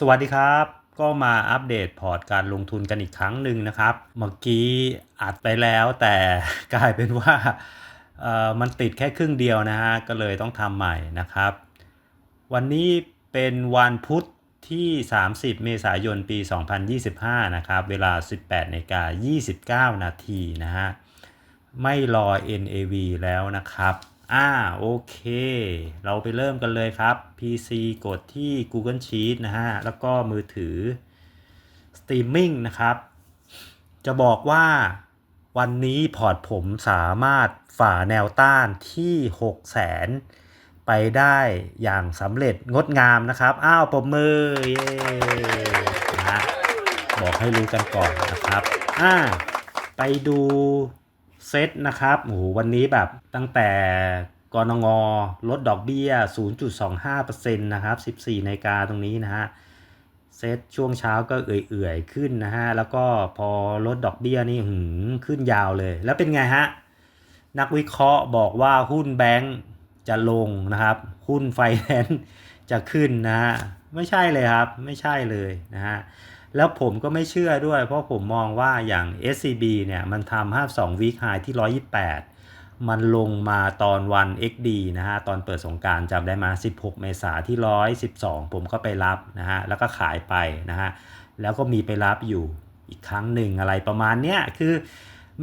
สวัสดีครับ ก็มาอัปเดตพอร์ตการลงทุนกันอีกครั้งหนึ่งนะครับ เมื่อกี้อัดไปแล้วแต่กลายเป็นว่ามันติดแค่ครึ่งเดียวนะฮะ ก็เลยต้องทำใหม่นะครับ วันนี้เป็นวันพุธที่ 30 เมษายนปี 2025 นะครับ เวลา 18นาฬิกา29 นาทีนะฮะ ไม่รอ NAV แล้วนะครับ อ่าโอเค เราไปเริ่มกันเลยครับ PC กดที่ Google Sheet นะฮะ แล้วก็มือถือ Streaming นะครับ จะบอกว่าวันนี้พอร์ตผมสามารถฝ่าแนวต้านที่6 0แสนไปได้อย่างสำเร็จงดงามนะครับ อ้าวปรบมือเย้นะฮะบอกให้รู้กันก่อนนะครับ อ่า ไปดู เซตนะครับโอ้โหวันนี้แบบตั้งแต่กรงงลดดอกเบี้ย 0.25%นะครับ 14นกาตรงนี้นะฮะ เซตช่วงเช้าก็เอื่อยๆขึ้นนะฮะ แล้วก็พอลดดอกเบี้ยนี่หืมขึ้นยาวเลย แล้วเป็นไงฮะ นักวิเคราะห์บอกว่าหุ้นแบงก์จะลงนะครับ หุ้นไฟแนนซ์จะขึ้นนะฮะ ไม่ใช่เลยครับ ไม่ใช่เลยนะฮะ แล้วผมก็ไม่เชื่อด้วย เพราะผมมองว่าอย่าง SCB เนี่ยมันทำ52 week high ที่ 128 มันลงมาตอนวัน XD นะฮะ ตอนเปิดสงการจำได้มา 16 เมษาที่ 112 ผมก็ไปรับนะฮะ แล้วก็ขายไปนะฮะ แล้วก็มีไปรับอยู่อีกครั้งหนึ่งอะไรประมาณเนี้ยคือ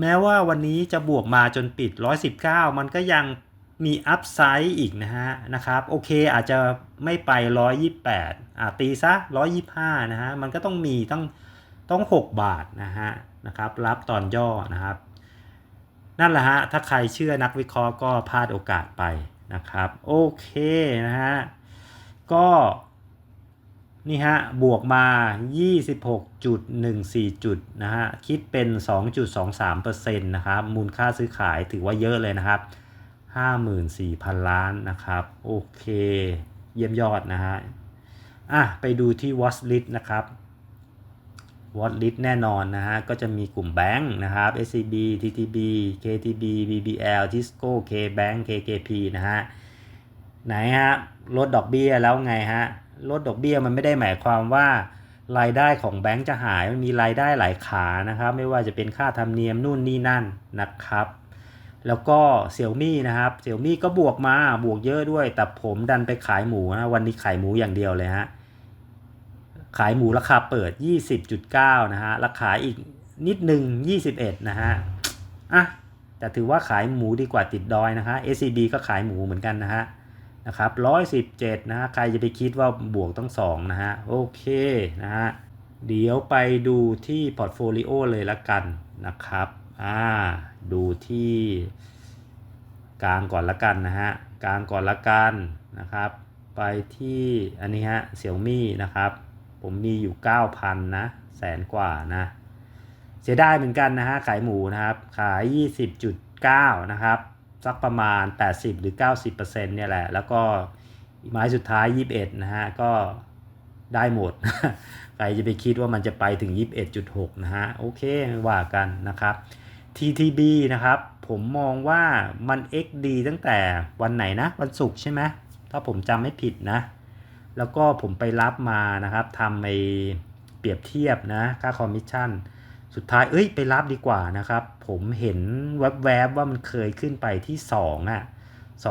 แม้ว่าวันนี้จะบวกมาจนปิด 119 มันก็ยัง มีอัพไซด์อีกนะฮะนะครับโอเคอาจจะไม่ไป 128อ่าตีซะ 125 นะฮะมันก็ต้องมีต้องต้อง 6 บาทนะฮะนะครับรับตอนย่อนะครับ นั่นแหละฮะถ้าใครเชื่อนักวิเคราะห์ก็พลาดโอกาสไปนะครับโอเคนะฮะก็นี่ฮะบวกมา 26.14 จุดนะฮะคิดเป็น 2.23%นะครับมูลค่าซื้อขายถือว่าเยอะเลยนะครับ 54,000 ล้านนะครับ โอเค เยี่ยมยอดนะฮะ อะ ไปดูที่ watch list นะครับ watch list แน่นอนนะฮะ ก็จะมีกลุ่มแบงค์นะครับ SCB TTB KTB BBL Tisco KBank KKP นะฮะ ไหนฮะ ลดดอกเบี้ยแล้วไงฮะ ลดดอกเบี้ยมันไม่ได้หมายความว่ารายได้ของแบงค์จะหาย มันมีรายได้หลายขานะครับ ไม่ว่าจะเป็นค่าธรรมเนียมนู่นนี่นั่นนะครับ แล้วก็เสี่ยมี่นะครับเสี่ยมี่ก็บวกมาบวกเยอะด้วย แต่ผมดันไปขายหมูนะวันนี้ขายหมูอย่างเดียวเลยฮะขายหมูราคาเปิด 20.9 นะฮะราคาอีกนิดหนึ่ง21 นะฮะอะแต่ถือว่าขายหมูดีกว่าติดดอยนะฮะ SCB ก็ขายหมูเหมือนกันนะฮะนะครับ117 นะฮะใครจะไปคิดว่าบวกต้อง 2 นะฮะโอเคนะฮะเดี๋ยวไปดูที่พอร์ตโฟลิโอเลยละกันนะครับ อ่าดูที่กลางก่อนละกันนะฮะกลางก่อนละกันนะครับ ไปที่อันนี้ฮะเสี่ยวมี่นะครับ ผมมีอยู่ 9,000 นะแสนกว่านะ เสียดายเหมือนกันนะฮะขายหมูนะครับ ขาย 20.9 นะครับ สักประมาณ 80 หรือ 90%เนี่ยแหละ แล้วก็ไม้สุดท้าย 21 นะฮะ ก็ได้หมด ใครจะไปคิดว่ามันจะไปถึง 21.6 นะฮะ โอเคไม่ว่ากันนะครับ TTB นะครับ ผมมองว่ามัน XD ตั้งแต่วันไหนนะ วันศุกร์ใช่ไหมถ้าผมจำไม่ผิดนะ แล้วก็ผมไปรับมานะครับทำไปเปรียบเทียบนะ ค่าคอมมิชชั่น สุดท้ายเอ้ยไปรับดีกว่านะครับ ผมเห็นแวบๆวว่ามันเคยขึ้นไปที่ 2อะ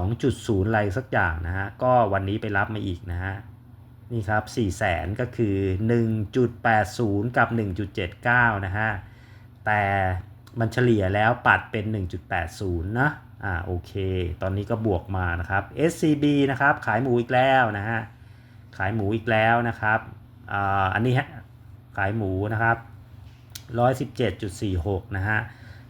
2.0อะไรสักอย่างนะฮะ ก็วันนี้ไปรับมาอีกนะฮะ นี่ครับ 4 0 0แสนก็คือ 1.80 กับ 1.79 นะฮะ แต่ มันเฉลี่ยแล้วปัดเป็น 1.80 นะอ่าโอเค ตอนนี้ก็บวกมานะครับ SCB นะครับ ขายหมูอีกแล้วนะฮะ ขายหมูอีกแล้วนะครับอ่าอันนี้ฮะ ขายหมูนะครับ 117.46 นะฮะ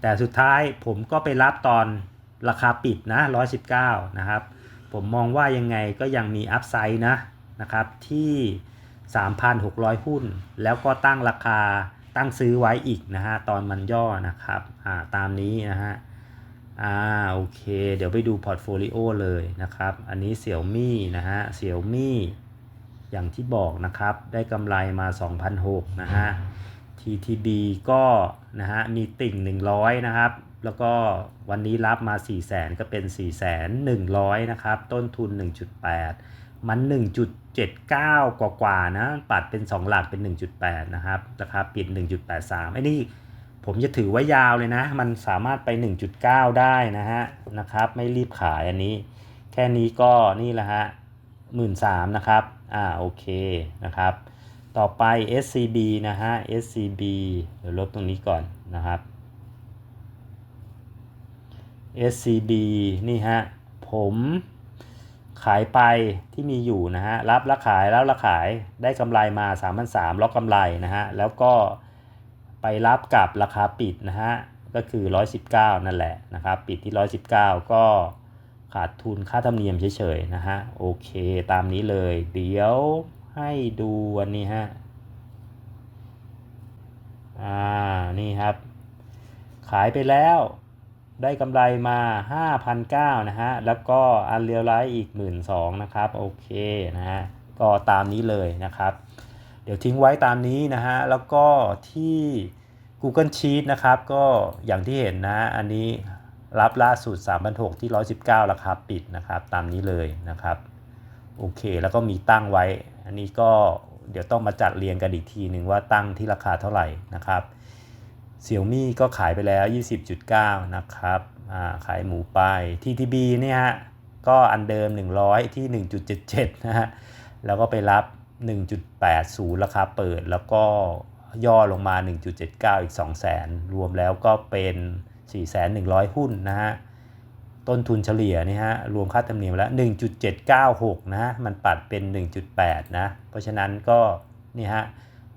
แต่สุดท้ายผมก็ไปรับตอนราคาปิดนะ 119 นะครับ ผมมองว่ายังไงก็ยังมีอัพไซด์นะนะครับที่ 3,600 หุ้น แล้วก็ตั้งราคา ตั้งซื้อไว้อีกนะฮะตอนมันย่อนะครับอ่าตามนี้นะฮะอ่าโอเค เดี๋ยวไปดูพอร์ตโฟลิโอเลยนะครับ อันนี้เสี่ยวมี่นะฮะเสี่ยวมี่อย่างที่บอกนะครับ ได้กำไรมา 2,006นะฮะ TTB ก็นะฮะมีติ่ง 100 นะครับ แล้วก็วันนี้รับมา 4 0 0 0 0 0 ก็เป็น 4 1 0 0 0นะครับ ต้นทุน 1.8 มัน 1.79 กว่ากว่าๆนะปัดเป็น 2 หลักเป็น 1.8 นะครับราคาปิด 1.83ไอ้นี่ผมจะถือว่ายาวเลยนะ มันสามารถไป 1.9 ได้นะฮะนะครับ ไม่รีบขายอันนี้ แค่นี้ก็นี่แหละฮะ13,000นะครับ อ่าโอเคนะครับ ต่อไป SCB นะฮะ SCB เดี๋ยวลบตรงนี้ก่อนนะครับ SCB นี่ฮะผม ขายไปที่มีอยู่นะฮะรับแล้วขายแล้วแล้วขายได้กำไรมา3,300ล็อกกำไรนะฮะแล้วก็ไปรับกับราคาปิดนะฮะก็คือ 119 นั่นแหละนะครับปิดที่ 119 ก็ขาดทุนค่าธรรมเนียมเฉยๆนะฮะโอเคตามนี้เลยเดี๋ยวให้ดูวันนี้ฮะอ่านี่ครับ ขายไปแล้ว ได้กำไรมา5,900นะฮะ แล้วก็อันเรียลไลท์อีก 12,000นะครับ โอเคนะฮะ ก็ตามนี้เลยนะครับ เดี๋ยวทิ้งไว้ตามนี้นะฮะ แล้วก็ที่ Google Sheet นะครับ ก็อย่างที่เห็นนะ อันนี้รับล่าสุด3,600ที่ 119 ราคาปิดนะครับ ตามนี้เลยนะครับ โอเค แล้วก็มีตั้งไว้ อันนี้ก็เดี๋ยวต้องมาจัดเรียงกันอีกทีหนึ่งว่าตั้งที่ราคาเท่าไหร่นะครับ เสี่ยวมี่ก็ขายไปแล้ว 20.9 นะครับขายหมูไป TTB เนี่ยฮะก็อันเดิม 100 ที่ 1.77 นะฮะ แล้วก็ไปรับ 1.80 ราคาเปิด แล้วก็ย่อลงมา 1.79 อีก 200,000รวมแล้วก็เป็น 4,100 หุ้นนะฮะ ต้นทุนเฉลี่ยนี่ฮะ รวมค่าธรรมเนียมแล้ว 1.796 นะฮะ มันปัดเป็น 1.8 นะ เพราะฉะนั้นก็นี่ฮะ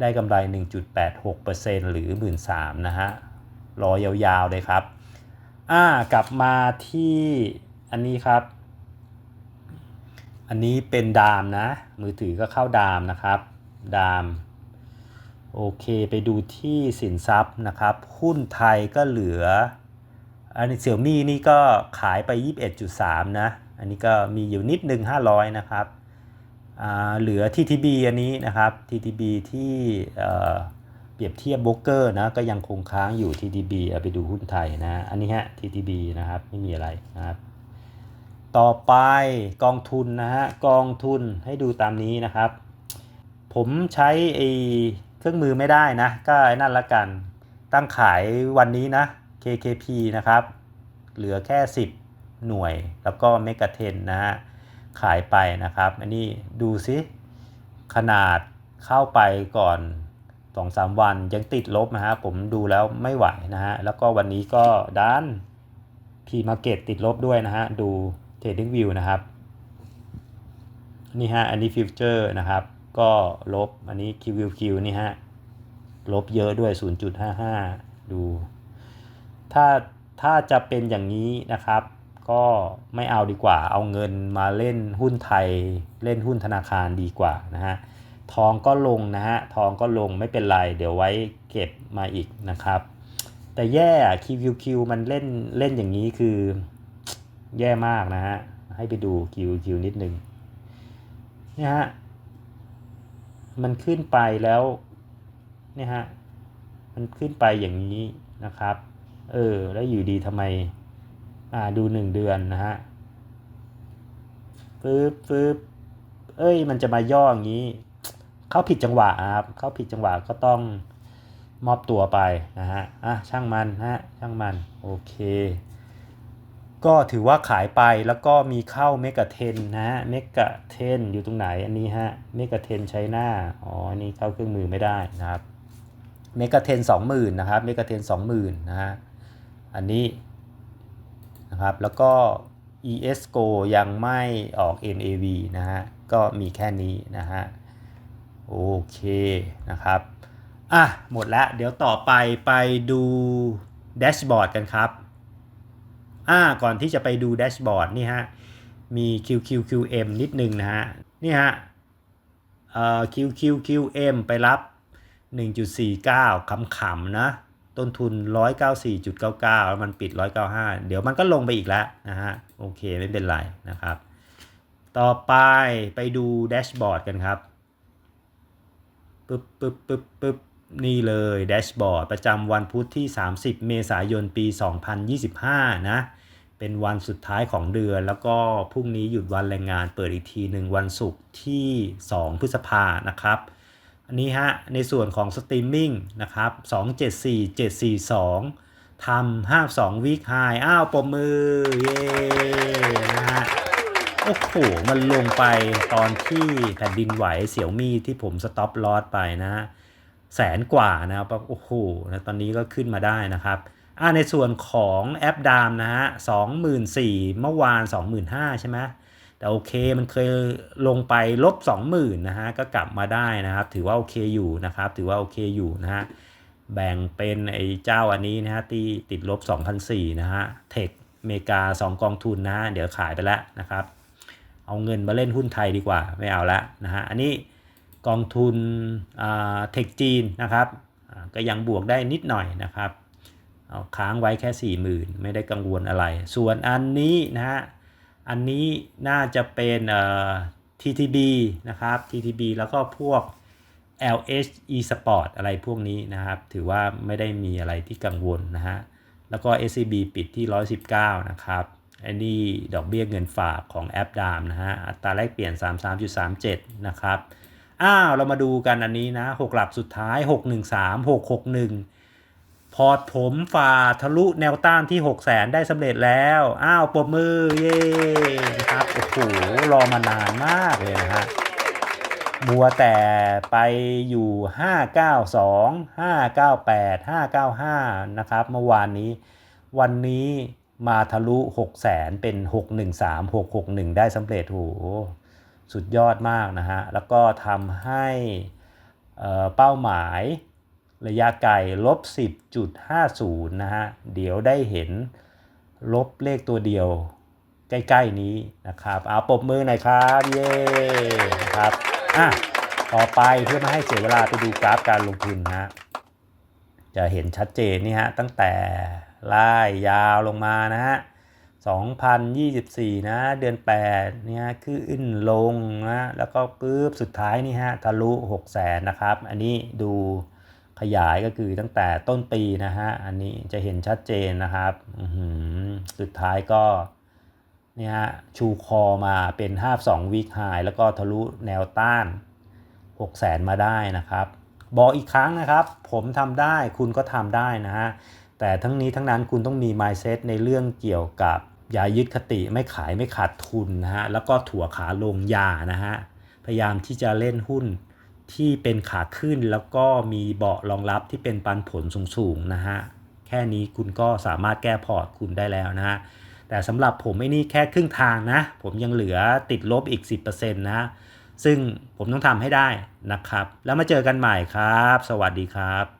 ได้กำไร 1.86%หรือ 13,000นะฮะ รอยาวๆเลยครับ อ่ากลับมาที่อันนี้ครับ อันนี้เป็นดามนะ มือถือก็เข้าดามนะครับ ดาม โอเค ไปดูที่สินทรัพย์นะครับ หุ้นไทยก็เหลือ อันนี้เสี่ยวมี่นี่ก็ขายไป 21.3 นะ อันนี้ก็มีอยู่นิดหนึ่ง500 นะครับ เหลือ TTB อันนี้นะครับ TTB ที่เอ่เปรียบเทียบโบรกเกอร์นะก็ยังคงค้างอยู่ TTB เอาไปดูหุ้นไทยนะอันนี้ฮะ TTB นะครับไม่มีอะไรนะครับ ต่อไปกองทุนนะฮะกองทุนให้ดูตามนี้นะครับ ผมใช้ไอ้เครื่องมือไม่ได้นะ ก็ไอ้นั่นละกันตั้งขายวันนี้นะ KKP นะครับ เหลือแค่ 10 หน่วยแล้วก็เมกะเทนนะฮะ ขายไปนะครับอันนี้ดูซิขนาดเข้าไปก่อน 2-3 วันยังติดลบนะฮะผมดูแล้วไม่ไหวนะฮะแล้วก็วันนี้ก็ด้าน P Market ติดลบด้วยนะฮะดู Trading View นะครับนี่ฮะอันนี้ฟิวเจอร์นะครับก็ลบอันนี้ QQQ นี่ฮะลบเยอะด้วย 0.55 ดู ถ้าถ้าจะเป็นอย่างนี้นะครับ ก็ไม่เอาดีกว่า เอาเงินมาเล่นหุ้นไทย เล่นหุ้นธนาคารดีกว่านะฮะ ทองก็ลงนะฮะ ทองก็ลงไม่เป็นไร เดี๋ยวไว้เก็บมาอีกนะครับ แต่แย่ QQQ มันเล่นเล่นอย่างนี้คือแย่มากนะฮะ ให้ไปดู QQQ นิดนึงเนี่ยฮะ มันขึ้นไปแล้วเนี่ยฮะ มันขึ้นไปอย่างนี้นะครับ เออ แล้วอยู่ดีทำไม อ่าดูหนึ่งเดือนนะฮะปึ๊บปึ๊บเอ้ยมันจะมาย่ออย่างนี้ เข้าผิดจังหวะครับเข้าผิดจังหวะก็ต้องมอบตัวไปนะฮะอะช่างมันฮะช่างมันโอเค ก็ถือว่าขายไปแล้วก็มีเข้าเมกะเทนนะฮะเมกะเทนอยู่ตรงไหนอันนี้ฮะเมกะเทนใช้หน้าอ๋อนี่เข้าเครื่องมือไม่ได้นะครับเมกะเทนสองหมื่นนะครับเมกะเทนสองหมื่นนะฮะอันนี้ นะครับ แล้วก็ ESCO ยังไม่ออก NAV นะฮะ ก็มีแค่นี้นะฮะ โอเคนะครับ อะ หมดแล้ว เดี๋ยวต่อไปไปดูแดชบอร์ดกันครับ อ่า ก่อนที่จะไปดูแดชบอร์ดนี่ฮะ มี QQQM นิดนึงนะฮะ นี่ฮะ เอ่อ QQQM ไปรับ 1.49ขำๆนะ ต้นทุน 194.99มันปิด 195 เดี๋ยวมันก็ลงไปอีกแล้วนะฮะ โอเคไม่เป็นไรนะครับ ต่อไปไปดูแดชบอร์ดกันครับปึ๊บปึ๊บปึ๊บปึ๊บนี่เลยแดชบอร์ดประจำวันพุธที่ 30 เมษายนปี 2025 นะ เป็นวันสุดท้ายของเดือน แล้วก็พรุ่งนี้หยุดวันแรงงานเปิดอีกทีหนึ่งวันศุกร์ที่ 2 พฤษภานะครับ อันนี้ฮะ ในส่วนของสตรีมมิ่งนะครับ274 742ทำ52วีคไฮอ้าวปมมือ เย้นะฮะโอ้โห มันลงไปตอนที่แผ่นดินไหวเสี่ยวมี่ที่ผมสต็อปลอสไปนะฮะแสนกว่านะครับโอ้โหนะตอนนี้ก็ขึ้นมาได้นะครับอ่าในส่วนของแอปดามนะฮะสองหมื่นสี่เมื่อวานสองหมื่นห้าใช่ไหม แต่โอเคมันเคยลงไปลบสองหมื่นนะฮะก็กลับมาได้นะครับ ถือว่าโอเคอยู่นะครับ ถือว่าโอเคอยู่นะฮะแบ่งเป็นไอ้เจ้าอันนี้นะฮะที่ติดลบ2,004นะฮะเทคเมกา 2 กองทุนนะฮะเดี๋ยวขายไปแล้วนะครับ เอาเงินมาเล่นหุ้นไทยดีกว่าไม่เอาละนะฮะอันนี้กองทุนเทคจีนนะครับก็ยังบวกได้นิดหน่อยนะครับเอาค้างไว้แค่ 4 0,000 ไม่ได้กังวลอะไร ส่วนอันนี้นะฮะ อันนี้น่าจะเป็นเอ่อ TTB นะครับ TTB แล้วก็พวก LH eSport อะไรพวกนี้นะครับ ถือว่าไม่ได้มีอะไรที่กังวลนะฮะ แล้วก็ SCB ปิดที่ 119 นะครับอันนี้ดอกเบี้ยเงินฝากของแอปดามนะฮะ อัตราแลกเปลี่ยน 33.37 นะครับ อ้าว เรามาดูกันอันนี้นะ 6 หลักสุดท้าย 613 661 พอร์ตผมฝ่าทะลุแนวต้านที่ 6 0 0 0 0ได้สำเร็จแล้ว อ้าวปรบมือ เย้นะครับ โอ้โห รอมานานมากเลยนะฮะมัวแต่ไปอยู่ 592 598 595 นะครับ เมื่อวานนี้ วันนี้มาทะลุ 6 0แสนเป็น 613 661 ได้สำเร็จโหสุดยอดมากนะฮะ แล้วก็ทำให้เป้าหมาย ระยะไกลลบ 10.50 นะฮะ เดี๋ยวได้เห็นลบเลขตัวเดียวใกล้ๆนี้นะครับ เอาปบมือหน่อยครับ เย้ครับอะต่อไปเพื่อไม่ให้เสียเวลาไปดูกราฟการลงทุนนะจะเห็นชัดเจนนี่ฮะ ตั้งแต่ไล่ยาวลงมานะฮะ 2024 นะ เดือน 8 เนี่ยขึ้นลงนะ แล้วก็ปุ๊บสุดท้ายนี่ฮะ ทะลุ 6 0 0 0 0นะครับ อันนี้ดู ขยายก็คือตั้งแต่ต้นปีนะฮะ อันนี้จะเห็นชัดเจนนะครับสุดท้ายก็เนี่ยชูคอมาเป็น52วีคไฮแล้วก็ทะลุแนวต้าน 6 0 0 0 0มาได้นะครับ บอกอีกครั้งนะครับ ผมทำได้คุณก็ทำได้นะฮะ แต่ทั้งนี้ทั้งนั้นคุณต้องมี mindset ในเรื่องเกี่ยวกับอย่ายึดคติไม่ขายไม่ขาดทุนนะฮะ แล้วก็ถั่วขาลงยานะฮะ พยายามที่จะเล่นหุ้น ที่เป็นขาขึ้นแล้วก็มีเบาะรองรับที่เป็นปันผลสูงๆนะฮะแค่นี้คุณก็สามารถแก้พอร์ตคุณได้แล้วนะฮะแต่สำหรับผมไม่นี่แค่ครึ่งทางนะ ผมยังเหลือติดลบอีก 10%นะซึ่งผมต้องทำให้ได้นะครับ แล้วมาเจอกันใหม่ครับ สวัสดีครับ